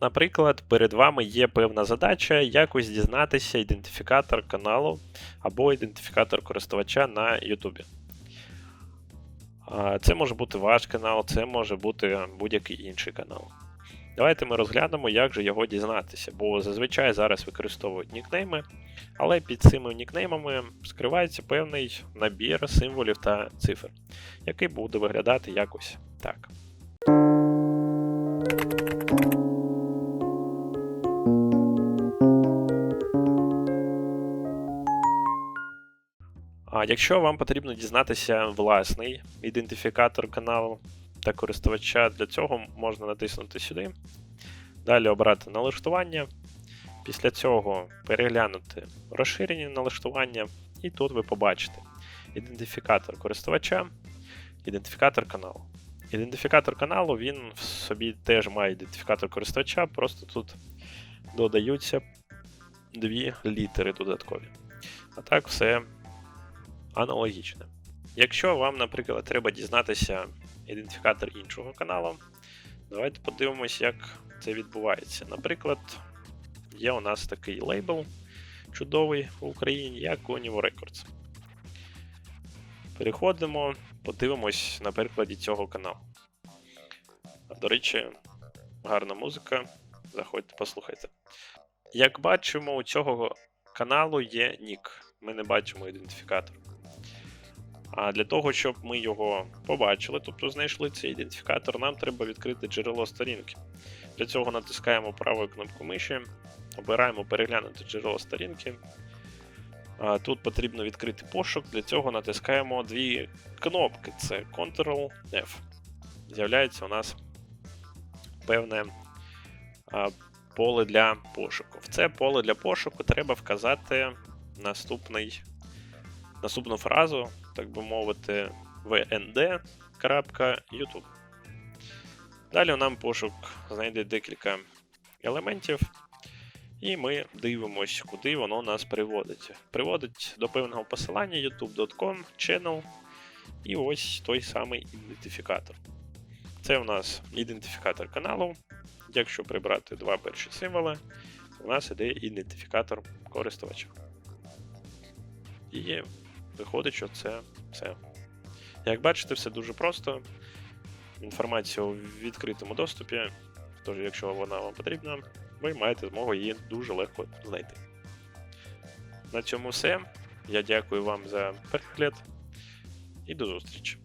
Наприклад, перед вами є певна задача якось дізнатися ідентифікатор каналу або ідентифікатор користувача на YouTube. Це може бути ваш канал, це може бути будь-який інший канал. Давайте ми розглянемо, як же його дізнатися, бо зазвичай зараз використовують нікнейми, але під цими нікнеймами скривається певний набір символів та цифр, який буде виглядати якось так. А якщо вам потрібно дізнатися власний ідентифікатор каналу та користувача, для цього можна натиснути сюди. Далі обрати налаштування. Після цього переглянути розширені налаштування, і тут ви побачите ідентифікатор користувача, ідентифікатор каналу. Ідентифікатор каналу він в собі теж має ідентифікатор користувача, просто тут додаються дві літери додаткові. А так все аналогічне. Якщо вам, наприклад, треба дізнатися ідентифікатор іншого каналу, давайте подивимось, як це відбувається. Наприклад, є у нас такий лейбл чудовий в Україні, як Onivo Records. Переходимо, подивимось на прикладі цього каналу. До речі, гарна музика. Заходьте, послухайте. Як бачимо, у цього каналу є нік. Ми не бачимо ідентифікатор. А для того, щоб ми його побачили, тобто знайшли цей ідентифікатор, нам треба відкрити джерело сторінки. Для цього натискаємо правою кнопку миші, обираємо переглянути джерело сторінки. Тут потрібно відкрити пошук, для цього натискаємо дві кнопки: це Ctrl-F. З'являється у нас певне поле для пошуку. В це поле для пошуку треба вказати наступний, наступну фразу, так би мовити, vnd.youtube. Далі нам пошук знайде декілька елементів, і ми дивимося, куди воно нас приводить. Приводить до певного посилання youtube.com, channel, і ось той самий ідентифікатор. Це у нас ідентифікатор каналу. Якщо прибрати два перші символи, у нас іде ідентифікатор користувача. І виходить, що це все. Як бачите, все дуже просто. Інформація у відкритому доступі, тож, якщо вона вам потрібна, ви маєте змогу її дуже легко знайти. На цьому все. Я дякую вам за перегляд і до зустрічі!